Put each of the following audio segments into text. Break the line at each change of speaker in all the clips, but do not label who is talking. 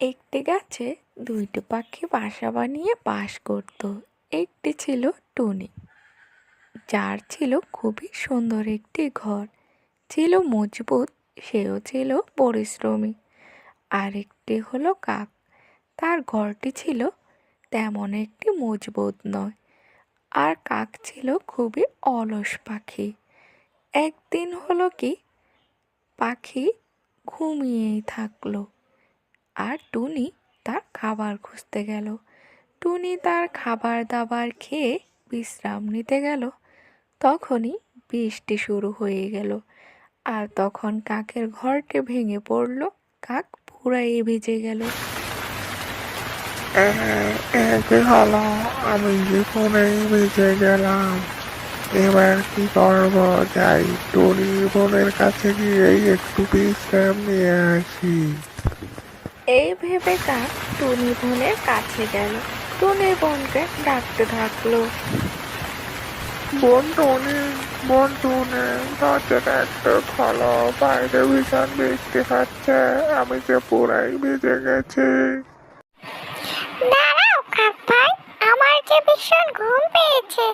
একটি গাছে দুইটি পাখি বাসা বানিয়ে বাস করত। একটি ছিল টুনি, যার ছিল খুবই সুন্দর একটি ঘর। ছিল মজবুত, সেও ছিল পরিশ্রমী। আরেকটি হলো কাক, তার ঘরটি ছিল তেমন একটি মজবুত নয়। আর কাক ছিল খুবই অলস পাখি। একদিন হলো কি, পাখি ঘুমিয়েই থাকল। আর টুনি তার খাবার খুঁজতে গেল। টুনি তার খাবার দাবার খেয়ে বিশ্রাম নিতে গেল। তখনই বৃষ্টি শুরু হয়ে গেল আর তখন কাকের ঘরটি ভেঙে পড়ল। কাক পুরাই ভিজে গেল।
আমি ফোনেই বেঁচে গেলাম। এবার কি করব? যাই টনি বোনের কাছে গিয়ে একটু বিশ্রাম নিয়ে আসি।
এই ভেবে কাক টুনি বোনের কাছে গেল। টুনি বোনকে ডাকতে থাকল।
বোন টনি বোন টুনি দরজাটা একটু খোলো বাইরে ভীষণ বৃষ্টি হচ্ছে আমি যে পুরাই ভিজে গেছি।
দাঁড়াও কাক ভাই আমার যে ভীষণ ঘুম পেয়েছে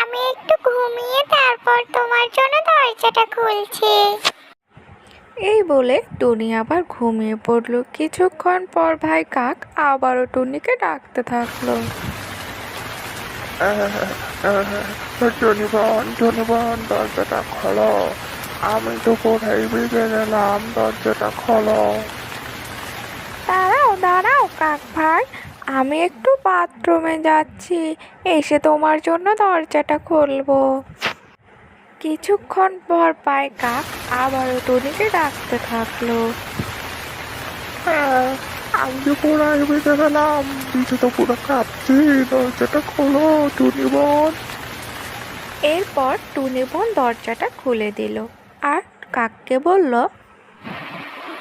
আমি একটু ঘুমিয়ে তারপর তোমার জন্য দরজাটা খুলছি।
এই বলে টুনি আবার ঘুমিয়ে পড়ল। কিছুক্ষণ পর ভাই কাক আবারও টুনিকে ডাকতে থাকল।
টনি বোন টনি বোন দরজাটা খোলো। আমি তো পুরাই ভিজে গেলাম দরজাটা খোলো।
দাঁড়াও দাঁড়াও কাক ভাই আমি একটু বাথরুমে যাচ্ছি এসে তোমার জন্য দরজাটা খুলবো। কিছুক্ষণ পর পায় কাক আবারও টুনিকে ডাকতে থাকল।
হ্যাঁ, আমি যে পুরাই বেঁচে গেলাম পিছু তো পুরো কাঁপছি দরজাটা খোলো টুনি বোন
এরপর টুনি বোন দরজাটা খুলে দিল আর কাককে বলল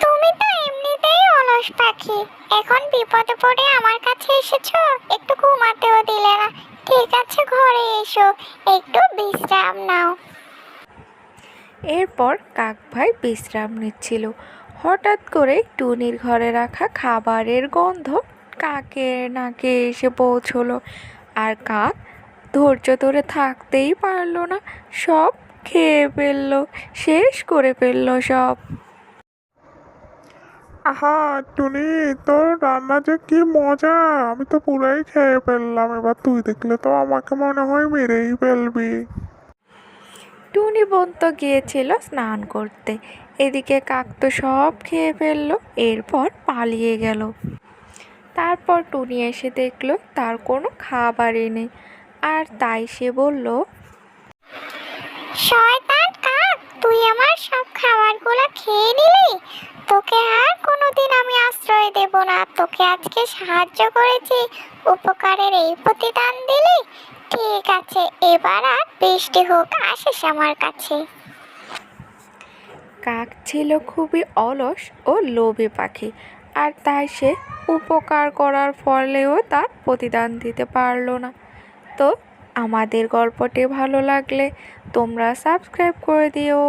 তুমি তো এমনিতেই অলস পাখি। এখন বিপদে পড়ে আমার কাছে এসেছ একটু ঘুমাতেও দিলে না। ঠিক আছে ঘরে এসো একটু বিশ্রাম নাও।
এরপর কাক ভাই বিশ্রাম নিচ্ছিল। হঠাৎ করে টুনির ঘরে রাখা খাবারের গন্ধ কাকের নাকে এসে পৌঁছলো। আর কাক ধৈর্য ধরে থাকতেই পারল না, সব খেয়ে ফেলল, শেষ করে ফেলল সব।
আহা, টুনি, তোর রান্না যে কি মজা! আমি তো পুরাই খেয়ে ফেললাম, এবার তুই দেখলে তো আমাকে মনে হয় মেরেই ফেলবি।
টুনি বোন তো গিয়েছিল স্নান করতে। এদিকে কাক তো সব খেয়ে ফেলল, এরপর পালিয়ে গেল। তারপর টুনি এসে দেখল তার কোনো খাবারই নেই। আর তাই সে বলল,
শয়তান কাক, তুই আমার সব খাবারগুলো খেয়ে নিলি? তোকে আর কোনোদিন আমি আশ্রয় দেব না। তোকে আজকে সাহায্য করেছি, উপকারের এই প্রতিদান দিলি। ঠিক আছে, এবার আর বৃষ্টি হোক, আসিস আমার কাছে।
কাক ছিল খুবই অলস ও লোভী পাখি, আর তাই সে উপকার করার ফলেও তার প্রতিদান দিতে পারল না। তো, আমাদের গল্পটি ভালো লাগলে তোমরা সাবস্ক্রাইব করে দিও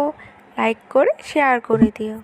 লাইক করে শেয়ার করে দিও।